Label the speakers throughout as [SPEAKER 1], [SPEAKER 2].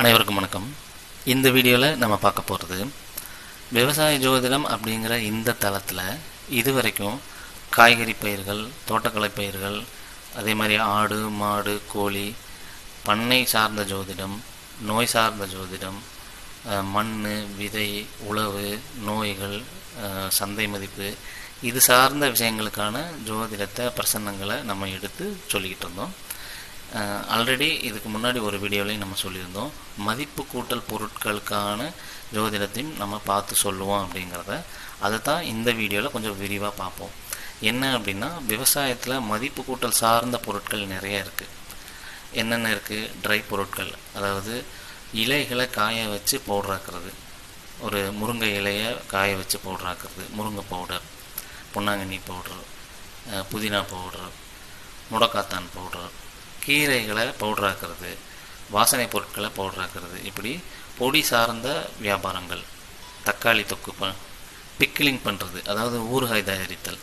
[SPEAKER 1] அனைவருக்கும் வணக்கம். இந்த வீடியோவில் நம்ம பார்க்க போகிறது விவசாய ஜோதிடம் அப்படிங்கிற இந்த தளத்தில் இதுவரைக்கும் காய்கறி பயிர்கள் தோட்டக்கலை பயிர்கள் அதே மாதிரி ஆடு மாடு கோழி பண்ணை சார்ந்த ஜோதிடம் நோய் சார்ந்த ஜோதிடம் மண் விதை உழவு நோய்கள் சந்தை மதிப்பு இது சார்ந்த விஷயங்களுக்கான ஜோதிடத்தை பிரசன்னங்களை நம்ம எடுத்து சொல்லிக்கிட்டு இருந்தோம். ஆல்ரெடி இதுக்கு முன்னாடி ஒரு வீடியோலையும் நம்ம சொல்லியிருந்தோம். மதிப்பு கூட்டல் பொருட்களுக்கான ஜோதிடத்தையும் நம்ம பார்த்து சொல்லுவோம் அப்படிங்கிறத. அதை தான் இந்த வீடியோவில் கொஞ்சம் விரிவாக பார்ப்போம். என்ன அப்படின்னா விவசாயத்தில் மதிப்பு கூட்டல் சார்ந்த பொருட்கள் நிறைய இருக்குது என்னென்ன இருக்குது ட்ரை பொருட்கள். அதாவது இலைகளை காய வச்சு பவுடராக்குறது ஒரு முருங்கை இலையை காய வச்சு பவுடராக்குறது முருங்கை பவுடர் பொன்னாங்கண்ணி பவுடர் புதினா பவுடர் முடக்காத்தான் பவுடர் கீரைகளை பவுடராக்குறது வாசனை பொருட்களை பவுடராக்கிறது இப்படி பொடி சார்ந்த வியாபாரங்கள் தக்காளி தொக்கு ப பிக்கிளிங் பண்ணுறது அதாவது ஊறுகாய் தயாரித்தல்.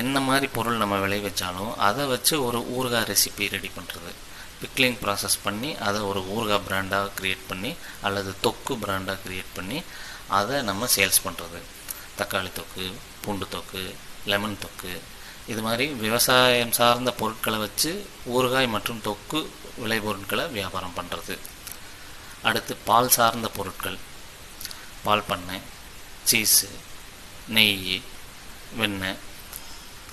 [SPEAKER 1] என்ன மாதிரி பொருள் நம்ம விளைவிச்சாலும் அதை வச்சு ஒரு ஊறுகாய் ரெசிபி ரெடி பண்ணுறது பிக்லிங் ப்ராசஸ் பண்ணி அதை ஒரு ஊறுகாய் பிராண்டாக க்ரியேட் பண்ணி அல்லது தொக்கு பிராண்டாக க்ரியேட் பண்ணி அதை நம்ம சேல்ஸ் பண்ணுறது தக்காளி தொக்கு பூண்டு தொக்கு லெமன் தொக்கு இது மாதிரி விவசாயம் சார்ந்த பொருட்களை வச்சு ஊறுகாய் மற்றும் தொக்கு விளைபொருட்களை வியாபாரம் பண்ணுறது அடுத்து பால் சார்ந்த பொருட்கள். பால் பண்ணை சீஸு நெய் வெண்ணெய்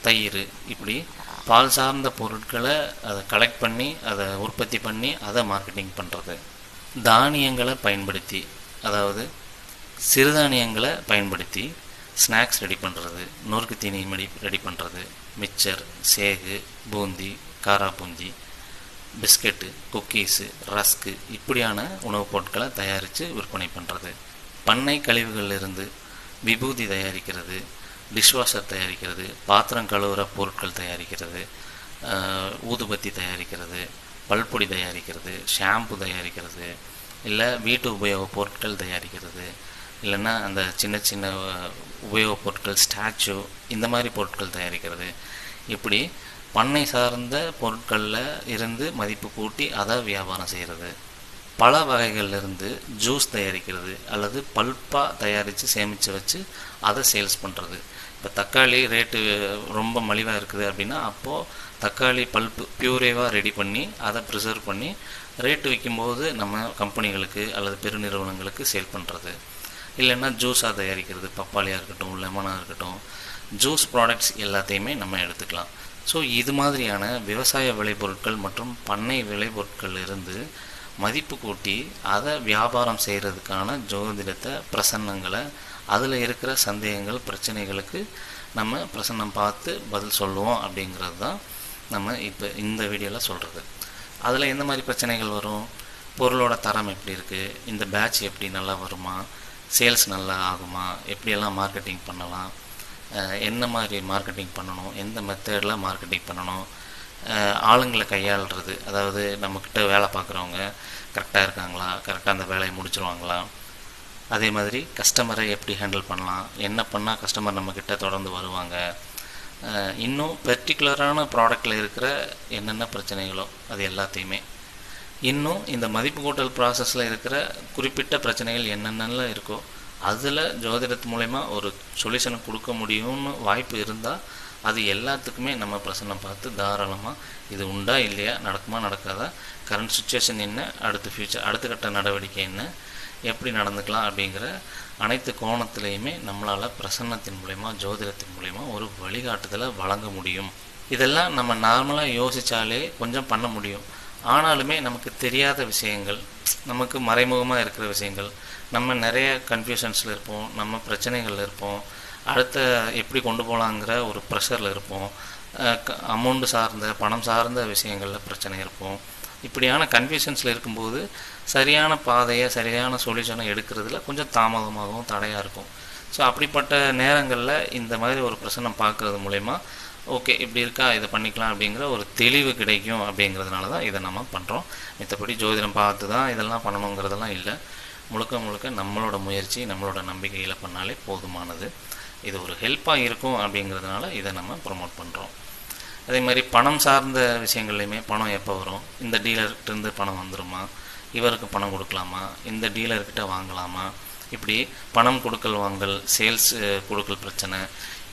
[SPEAKER 1] தயிர் இப்படி பால் சார்ந்த பொருட்களை அதை கலெக்ட் பண்ணி அதை உற்பத்தி பண்ணி அதை மார்க்கெட்டிங் பண்ணுறது தானியங்களை பயன்படுத்தி அதாவது சிறுதானியங்களை பயன்படுத்தி ஸ்நாக்ஸ் ரெடி பண்ணுறது நொறுக்கு தீனி மடி ரெடி பண்ணுறது மிக்சர் சேகு பூந்தி காரா பூந்தி பிஸ்கெட்டு குக்கீஸு ரஸ்க்கு இப்படியான உணவுப் பொருட்களை தயாரித்து விற்பனை பண்ணுறது பண்ணை கழிவுகளிலிருந்து விபூதி தயாரிக்கிறது டிஷ்வாஷர் தயாரிக்கிறது பாத்திரம் கழுவுற பொருட்கள் தயாரிக்கிறது ஊதுபத்தி தயாரிக்கிறது பல்பொடி தயாரிக்கிறது ஷாம்பு தயாரிக்கிறது இல்லை வீட்டு உபயோகப் பொருட்கள் தயாரிக்கிறது இல்லைன்னா அந்த சின்ன சின்ன உபயோகப் பொருட்கள் ஸ்டாச்சு இந்த மாதிரி பொருட்கள் தயாரிக்கிறது. இப்படி பண்ணை சார்ந்த பொருட்களில் இருந்து மதிப்பு கூட்டி அதை வியாபாரம் செய்கிறது பல வகைகள்லேருந்து ஜூஸ் தயாரிக்கிறது அல்லது பல்பாக தயாரித்து சேமித்து வச்சு அதை சேல்ஸ் பண்ணுறது இப்போ தக்காளி ரேட்டு ரொம்ப மலிவாக இருக்குது அப்படின்னா அப்போது தக்காளி பல்ப்பு பியூரேவாக ரெடி பண்ணி அதை ப்ரிசர்வ் பண்ணி ரேட்டு விற்கும்போது நம்ம கம்பெனிகளுக்கு அல்லது பெருநிறுவனங்களுக்கு சேல் பண்ணுறது இல்லைன்னா ஜூஸாக தயாரிக்கிறது பப்பாளியாக இருக்கட்டும் லெமனாக இருக்கட்டும் ஜூஸ் ப்ராடக்ட்ஸ் எல்லாத்தையுமே நம்ம எடுத்துக்கலாம். ஸோ இது மாதிரியான விவசாய விளைபொருட்கள் மற்றும் பண்ணை விளைபொருட்கள் இருந்து மதிப்பு கூட்டி அதை வியாபாரம் செய்கிறதுக்கான ஜோதிடத்தை பிரசன்னங்களை அதில் இருக்கிற சந்தேகங்கள் பிரச்சனைகளுக்கு நம்ம பிரசன்னம் பார்த்து பதில் சொல்லுவோம் அப்படிங்கிறது தான் நம்ம இப்போ இந்த வீடியோவில் சொல்கிறது அதில் எந்த மாதிரி பிரச்சனைகள் வரும்? பொருளோட தரம் எப்படி இருக்குது இந்த பேட்ச் எப்படி நல்லா வருமா? சேல்ஸ் நல்லா ஆகுமா? எப்படியெல்லாம் மார்க்கெட்டிங் பண்ணலாம்? என்ன மாதிரி மார்க்கெட்டிங் பண்ணணும்? எந்த மெத்தடில் மார்க்கெட்டிங் பண்ணணும்? ஆளுங்களை கையாளுறது அதாவது நம்மக்கிட்ட வேலை பார்க்குறவங்க கரெக்டாக இருக்காங்களா? கரெக்டாக அந்த வேலையை முடிச்சிருவாங்களா? அதே மாதிரி கஸ்டமரை எப்படி ஹேண்டில் பண்ணலாம்? என்ன பண்ணால் கஸ்டமர் நம்மக்கிட்ட தொடர்ந்து வருவாங்க? இன்னும் பெர்டிகுலரான ப்ராடக்டில் இருக்கிற என்னென்ன பிரச்சனைகளோ அது எல்லாத்தையுமே இன்னும் இந்த மதிப்பு கூட்டல் ப்ராசஸில் இருக்கிற குறிப்பிட்ட பிரச்சனைகள் என்னென்னலாம் இருக்கோ அதில் ஜோதிடத்து மூலயமா ஒரு சொல்யூஷனை கொடுக்க முடியும்னு வாய்ப்பு இருந்தால் அது எல்லாத்துக்குமே நம்ம பிரசன்னம் பார்த்து தாராளமாக இது உண்டா இல்லையா நடக்குமா நடக்காதா கரண்ட் சுச்சுவேஷன் என்ன அடுத்த ஃப்யூச்சர் அடுத்த கட்ட நடவடிக்கை என்ன எப்படி நடந்துக்கலாம் அப்படிங்கிற அனைத்து கோணத்துலேயுமே நம்மளால் பிரசன்னத்தின் மூலயமா ஜோதிடத்தின் மூலயமா ஒரு வழிகாட்டுதலை வழங்க முடியும். இதெல்லாம் நம்ம நார்மலாக யோசித்தாலே கொஞ்சம் பண்ண முடியும். ஆனாலுமே நமக்கு தெரியாத விஷயங்கள் நமக்கு மறைமுகமாக இருக்கிற விஷயங்கள் நம்ம நிறைய கன்ஃபியூஷன்ஸில் இருப்போம் நம்ம பிரச்சனைகளில் இருப்போம் அடுத்த எப்படி கொண்டு போகலாங்கிற ஒரு ப்ரெஷரில் இருப்போம். அமௌண்ட்டு சார்ந்த பணம் சார்ந்த விஷயங்களில் பிரச்சனை இருப்போம் இப்படியான கன்ஃபியூஷன்ஸில் இருக்கும்போது சரியான பாதையை சரியான சொல்யூஷனை எடுக்கிறதுல கொஞ்சம் தாமதமாகவும் தடையாக இருக்கும். ஸோ அப்படிப்பட்ட நேரங்களில் இந்த மாதிரி ஒரு பிரச்சனை பார்க்குறது மூலயமா ஓகே இப்படி இருக்கா இதை பண்ணிக்கலாம் அப்படிங்கிற ஒரு தெளிவு கிடைக்கும் அப்படிங்கிறதுனால தான் இதை நம்ம பண்ணுறோம் மித்தபடி ஜோதிடம் பார்த்து தான் இதெல்லாம் பண்ணணுங்கிறதெல்லாம் இல்லை. முழுக்க முழுக்க நம்மளோட முயற்சி நம்மளோட நம்பிக்கையில் பண்ணாலே போதுமானது. இது ஒரு ஹெல்ப்பாக இருக்கும் அப்படிங்கிறதுனால இதை நம்ம ப்ரொமோட் பண்ணுறோம் அதே மாதிரி பணம் சார்ந்த விஷயங்கள்லையுமே பணம் எப்போ வரும்? இந்த டீலர்கிட்டேருந்து பணம் வந்துருமா? இவருக்கு பணம் கொடுக்கலாமா? இந்த டீலர்கிட்ட வாங்கலாமா? இப்படி பணம் கொடுக்கல் வாங்கல் சேல்ஸ் கொடுக்கல் பிரச்சனை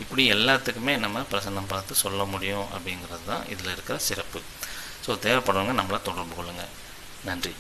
[SPEAKER 1] இப்படி எல்லாத்துக்குமே நம்ம பிரசன்னம் பார்த்து சொல்ல முடியும் அப்படிங்கிறது தான் இதில் இருக்கிற சிறப்பு. ஸோ தேவைப்படுறவங்க நம்மளை தொடர்பு கொள்ளுங்கள் நன்றி.